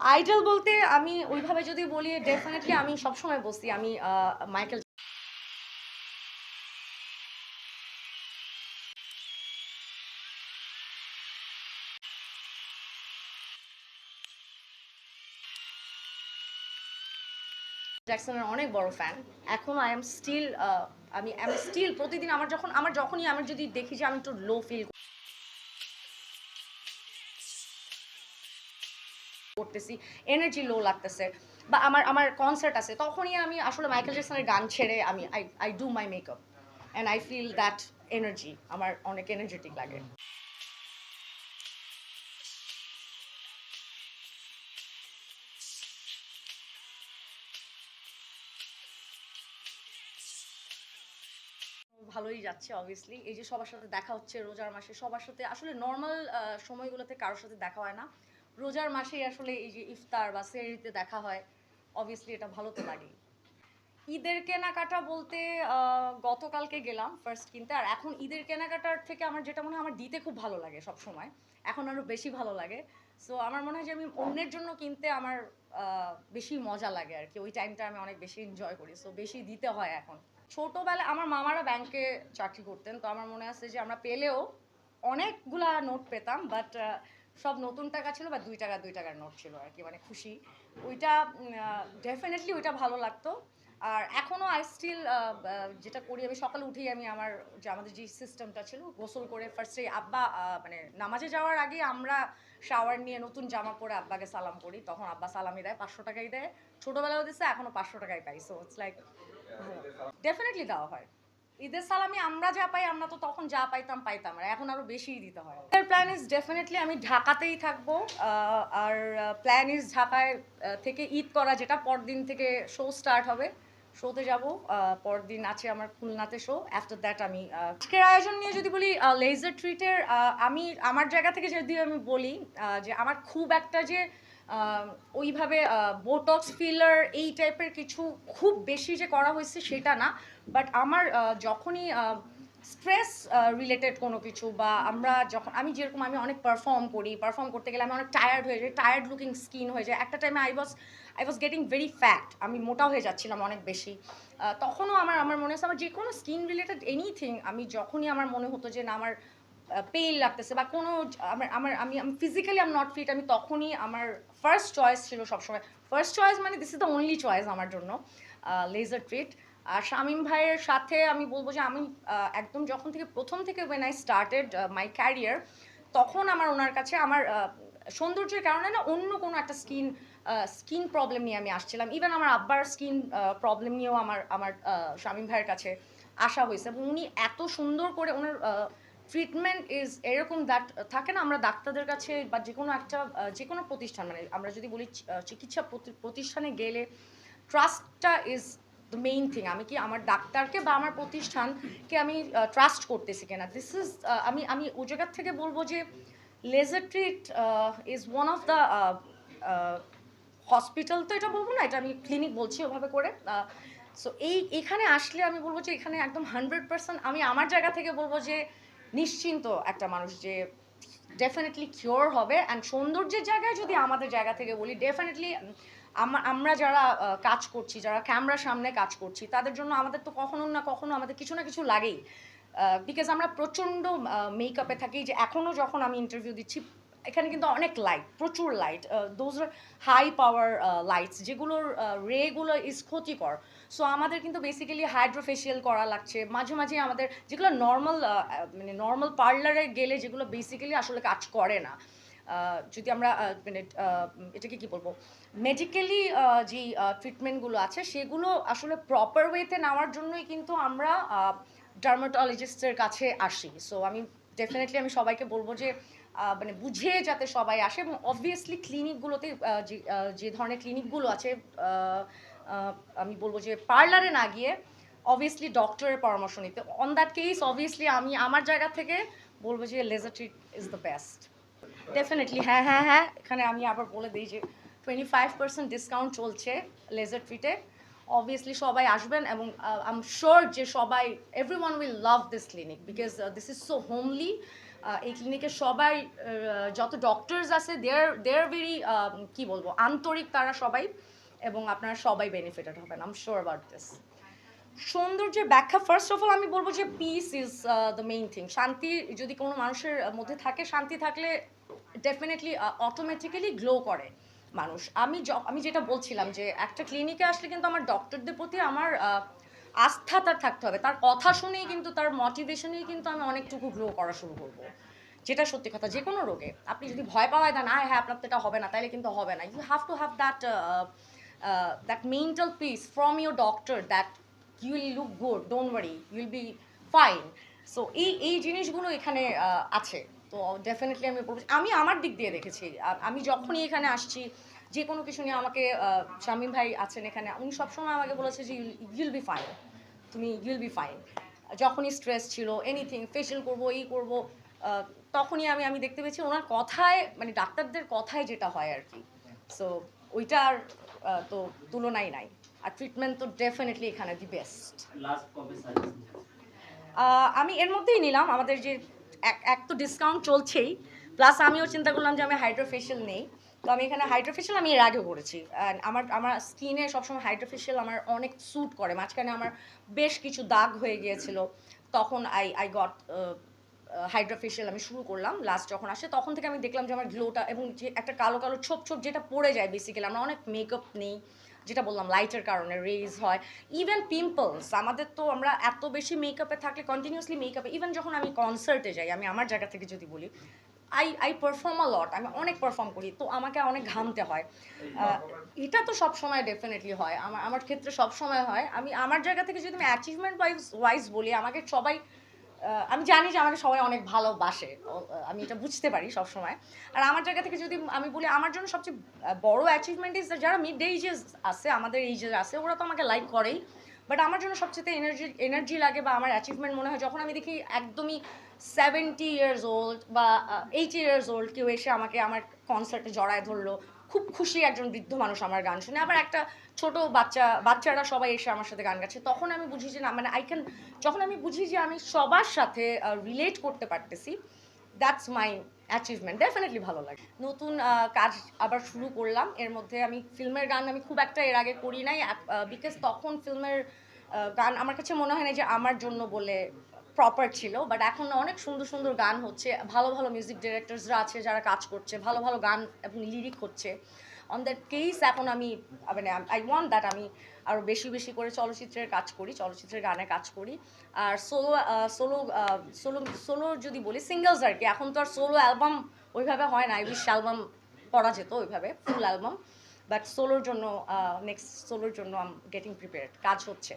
Idol বলতে আমি ওইভাবে যদি বলি ডেফিনেটলি আমি সবসময় বসি আমি মাইকেল জ্যাকসনের অনেক বড় ফ্যান এখন আই এম স্টিল আমি আমি স্টিল প্রতিদিন আমার যখন, আমার যখনই আমি যদি দেখি যে আমি একটু লো ফিল করতেছি এনার্জি লো লাগতেছে, বা আমার আমার কনসার্ট আছে, তখনই আমি আসলে মাইকেল জ্যাকসনের গান ছেড়ে আমি I I do my makeup and I feel that energy আমার অনেক এনার্জেটিক লাগে। ভালোই যাচ্ছে অবভিয়াসলি এই যে সবার সাথে দেখা হচ্ছে রোজার মাসে, সবার সাথে, আসলে নর্মাল সময়গুলোতে কারোর সাথে দেখা হয় না। রোজার মাসেই আসলে এই যে ইফতার বা সেরিতে দেখা হয় অবভিয়াসলি এটা ভালো তো লাগেই। ঈদের কেনাকাটা বলতে গতকালকে গেলাম ফার্স্ট কিনতে, আর এখন ঈদের কেনাকাটার থেকে আমার যেটা মনে হয়, আমার দিতে খুব ভালো লাগে সব সময় এখন আরও বেশি ভালো লাগে। সো আমার মনে হয় যে আমি অন্যের জন্য কিনতে আমার বেশি মজা লাগে আর কি। ওই টাইমটা আমি অনেক বেশি এনজয় করি। সো বেশি দিতে হয় এখন। ছোটোবেলায় আমার মামারা ব্যাংকে চাকরি করতেন। তো আমার মনে আছে যে আমরা পেলেও অনেকগুলা নোট পেতাম বাট সব নতুন টাকা ছিল বা দুই টাকা, দুই টাকার নোট ছিল আর কি মানে খুশি। ওইটা ডেফিনেটলি ওইটা ভালো লাগতো। আর এখনও আই স্টিল যেটা করি আমি, সকালে উঠেই আমি আমার যে আমাদের যে সিস্টেমটা ছিল, গোসল করে ফার্স্টে আব্বা মানে নামাজে যাওয়ার আগে আমরা শাওয়ার নিয়ে নতুন জামা পরে আব্বাকে সালাম করি। তখন আব্বা সালামি দেয়, পাঁচশো টাকাই দেয়। ছোটোবেলাও দিচ্ছে এখনও পাঁচশো টাকাই পাই। সো ইটস লাইক ডেফিনেটলি দেওয়া হয়। ঈদের সালামি আমরা যা পাই, আমরা তো তখন যা পাইতাম পাইতাম আর এখন আরও বেশিই দিতে হয়। এর প্ল্যান ইজ ডেফিনেটলি আমি ঢাকাতেই থাকব। আর প্ল্যান ইজ ঢাকায় থেকে ঈদ করা, যেটা পরদিন থেকে শো স্টার্ট হবে শোতে যাব। পরদিন আছে আমার খুলনাতে শো আফটার দ্যাট আমি আজকের আয়োজন নিয়ে যদি বলি লেজার ট্রিটের আমি, আমার জায়গা থেকে যদি আমি বলি যে আমার খুব একটা যে ওইভাবে বোটক্স ফিলার এই টাইপের কিছু খুব বেশি যে করা হয়েছে সেটা না। বাট আমার যখনই স্ট্রেস রিলেটেড কোনো কিছু বা আমরা যখন, আমি যেরকম আমি অনেক পারফর্ম করি পারফর্ম করতে গেলে আমি অনেক টায়ার্ড হয়ে যাই টায়ার্ড লুকিং স্কিন হয়ে যায়। একটা টাইমে I was I was getting very fat আমি মোটা হয়ে যাচ্ছিলাম অনেক বেশি। তখনও আমার আমার মনে হচ্ছে আমার যে কোনো স্কিন রিলেটেড এনিথিং আমি যখনই আমার মনে হতো যে না, আমার পেইন লাগতেছে বা কোনো, আমার আমার, আমি আমি ফিজিক্যালি আম নট ফিট আমি তখনই আমার ফার্স্ট চয়েস ছিল সবসময়। ফার্স্ট চয়েস মানে this is the only choice আমার জন্য লেজার ট্রিট আর শামীম ভাইয়ের সাথে আমি বলব যে আমি একদম যখন থেকে প্রথম থেকে when I started my career তখন আমার ওনার কাছে আমার সৌন্দর্যের কারণে না অন্য কোনো একটা স্কিন স্কিন প্রবলেম নিয়ে আমি আসছিলাম। ইভেন আমার আব্বার স্কিন প্রবলেম নিয়েও আমার আমার শামীম ভাইয়ের কাছে আসা হয়েছে। এবং উনি এত সুন্দর করে ওনার ট্রিটমেন্ট ইজ এরকম দ্যাট থাকে না, আমরা ডাক্তারদের কাছে বা যে কোনো একটা যে কোনো প্রতিষ্ঠান মানে আমরা যদি বলি চিকিৎসা প্রতিষ্ঠানে গেলে ট্রাস্টটা ইজ দ্য মেইন থিং আমি কি আমার ডাক্তারকে বা আমার প্রতিষ্ঠানকে আমি ট্রাস্ট করতেছি কিনা? দিস ইজ আমি আমি ও জায়গার থেকে বলব যে laser treat is one of the hospital তো এটা বলব না, এটা আমি ক্লিনিক বলছি ওভাবে করে সো এই, এখানে আসলে আমি বলব যে এখানে একদম হান্ড্রেড পার্সেন্ট আমি আমার জায়গা থেকে বলব যে নিশ্চিন্ত একটা মানুষ যে ডেফিনেটলি কিওর হবে অ্যান্ড সৌন্দর্যের জায়গায় যদি আমাদের জায়গা থেকে বলি ডেফিনেটলি আমরা যারা কাজ করছি, যারা ক্যামেরার সামনে কাজ করছি, তাদের জন্য আমাদের তো কখনো না কখনো আমাদের কিছু না কিছু লাগেই। বিকজ আমরা প্রচণ্ড মেকআপে থাকি যে এখনও যখন আমি ইন্টারভিউ দিচ্ছি এখানে কিন্তু অনেক লাইট প্রচুর light those high power lights যেগুলোর রেগুলো ইজ ক্ষতিকর। সো আমাদের কিন্তু বেসিক্যালি হাইড্রোফেশিয়াল করা লাগছে। মাঝে মাঝে আমাদের যেগুলো নর্মাল মানে নর্মাল পার্লারে গেলে যেগুলো বেসিক্যালি আসলে কাজ করে না। যদি আমরা মানে এটাকে কি বলব? মেডিকেলি যে ট্রিটমেন্টগুলো আছে, সেগুলো আসলে প্রপার ওয়েতে নেওয়ার জন্যই কিন্তু আমরা ডার্মাটোলজিস্টের কাছে আসি। সো আমি ডেফিনেটলি আমি সবাইকে বলব যে মানে বুঝে যাতে সবাই আসে এবং অবভিয়াসলি ক্লিনিকগুলোতে যে ধরনের ক্লিনিকগুলো আছে আমি বলব যে পার্লারে না গিয়ে অবভিয়াসলি ডক্টরের পরামর্শ নিতে। অন দ্যাট কেস অবভিয়াসলি আমি আমার জায়গা থেকে বলব যে laser treat is the best definitely হ্যাঁ হ্যাঁ হ্যাঁ এখানে আমি আবার বলে দিই যে টোয়েন্টি ফাইভ পার্সেন্ট ডিসকাউন্ট চলছে লেজার ট্রিটে অবভিয়াসলি সবাই আসবেন এবং আই এম শিওর যে সবাই every one will love this clinic because this is so homely এই ক্লিনিকে সবাই যত ডক্টরস আছে দেয়ার দেয়ার ভেরি কি বলব, আন্তরিক তারা সবাই এবং আপনারা সবাই বেনিফিটেড হবেন আম শিওর অ্যাবাউট দিস সৌন্দর্যের ব্যাখ্যা ফার্স্ট অফ অল আমি বলব যে peace is the main thing শান্তি, যদি কোনো মানুষের মধ্যে থাকে, শান্তি থাকলে ডেফিনেটলি অটোমেটিক্যালি গ্লো করে। মানুষ। আমি আমি যেটা বলছিলাম যে একটা ক্লিনিকে আসলে কিন্তু আমার ডক্টরদের প্রতি আমার আস্থা তার থাকতে হবে। তার কথা শুনেই কিন্তু, তার মোটিভেশনেই কিন্তু আমি অনেকটুকু গ্রো করা শুরু করব। যেটা সত্যি কথা, যে কোনো রোগে। আপনি যদি ভয় পাওয়ায় দেন, আয় হ্যাঁ আপনার তো এটা হবে না তাহলে কিন্তু হবে না। You have to have that that mental peace from your doctor that you will look good don't worry you will be fine so এই এই জিনিসগুলো এখানে আছে। তো ডেফিনেটলি আমি বলব আমি আমার দিক দিয়ে দেখেছি। আমি যখনই এখানে আসছি যে কোনো কিছু নিয়ে আমাকে শামীম ভাই আছেন এখানে উনি সবসময় আমাকে বলেছে যে ইউল বি ফাইন তুমি ইউল বি ফাইন যখনই স্ট্রেস ছিল এনিথিং ফেশিয়াল করব এই করব তখনই আমি আমি দেখতে পেয়েছি ওনার কথায় মানে ডাক্তারদের কথায় যেটা হয় আর কি। সো ওইটার তো তুলনাই নাই। আর ট্রিটমেন্ট তো ডেফিনেটলি এখানে দি বেস্ট আমি এর মধ্যেই নিলাম। আমাদের যে এক এক তো ডিসকাউন্ট চলছেই। প্লাস আমিও চিন্তা করলাম যে আমি হাইড্রোফেশিয়াল নেই। তো আমি এখানে হাইড্রোফেশিয়াল আমি এর আগেও করেছি। আমার আমার স্কিনে সবসময় হাইড্রোফেশিয়াল আমার অনেক স্যুট করে। মাঝখানে আমার বেশ কিছু দাগ হয়ে গিয়েছিল। তখন আই আই গট হাইড্রোফেশিয়াল আমি শুরু করলাম। লাস্ট যখন আসে, তখন থেকে আমি দেখলাম যে আমার গ্লোটা এবং যে একটা কালো কালো ছোপ ছোপ যেটা পড়ে যায় বেসিক্যালি আমরা অনেক মেকআপ নেই। যেটা বললাম লাইটের কারণে রেজ হয়। ইভেন পিম্পলস আমাদের তো আমরা এত বেশি মেকআপে থাকলে কন্টিনিউসলি মেকআপে ইভেন যখন আমি কনসার্টে যাই আমি আমার জায়গা থেকে যদি বলি I I perform a lot আমি অনেক পারফর্ম করি তো আমাকে অনেক ঘামতে হয়। এটা তো সব সময় ডেফিনেটলি হয় আমার আমার ক্ষেত্রে সব সময় হয়। আমি আমার জায়গা থেকে যদি আমি অ্যাচিভমেন্ট ওয়াইজ ওয়াইজ বলি আমাকে সবাই আমি জানি যে আমাকে সবাই অনেক ভালোবাসে। আমি এটা বুঝতে পারি সব সময় আর আমার জায়গা থেকে যদি আমি বলি, আমার জন্য সবচেয়ে বড় অ্যাচিভমেন্ট ইজ যারা মিড এইজেস আছে, আমাদের এইজের আছে, ওরা তো আমাকে লাইক করেই। বাট আমার জন্য সবচেয়ে এনার্জি এনার্জি লাগে বা আমার অ্যাচিভমেন্ট মনে হয় যখন আমি দেখি একদমই সেভেন্টি ইয়ার্স ওল্ড বা এইটি ইয়ার্স ওল্ড কেউ এসে আমাকে আমার কনসার্টে জড়ায় ধরলো খুব খুশি একজন বৃদ্ধ মানুষ আমার গান শুনে। আবার একটা ছোট বাচ্চা, বাচ্চারা সবাই এসে আমার সাথে গান গাচ্ছে। তখন আমি বুঝি যে, না মানে আই ক্যান যখন আমি বুঝি যে, আমি সবার সাথে রিলেট করতে পারতেছি দ্যাটস মাই অ্যাচিভমেন্ট ডেফিনেটলি ভালো লাগে। নতুন কাজ আবার শুরু করলাম। এর মধ্যে আমি ফিল্মের গান আমি খুব একটা এর আগে করি নাই। বিকজ তখন ফিল্মের গান আমার কাছে মনে হয় না যে, আমার জন্য বলে প্রপার ছিল বাট এখন অনেক সুন্দর সুন্দর গান হচ্ছে। ভালো ভালো মিউজিক ডিরেক্টরসরা আছে যারা কাজ করছে, ভালো ভালো গান এবং লিরিক হচ্ছে। অন দ্যাট কেস এখন আমি মানে আই ওয়ান্ট দ্যাট আমি আরও বেশি বেশি করে চলচ্চিত্রের কাজ করি, চলচ্চিত্রের গানে কাজ করি। আর সোলো সোলো সোলো সোলো যদি বলি সিঙ্গেলস আর কি, এখন তো আর সোলো অ্যালবাম ওইভাবে হয় না। আই উইশ অ্যালবাম করা যেত ওইভাবে ফুল অ্যালবাম বাট সোলোর জন্য নেক্সট সোলোর জন্য আম গেটিং প্রিপেয়ার্ড কাজ হচ্ছে।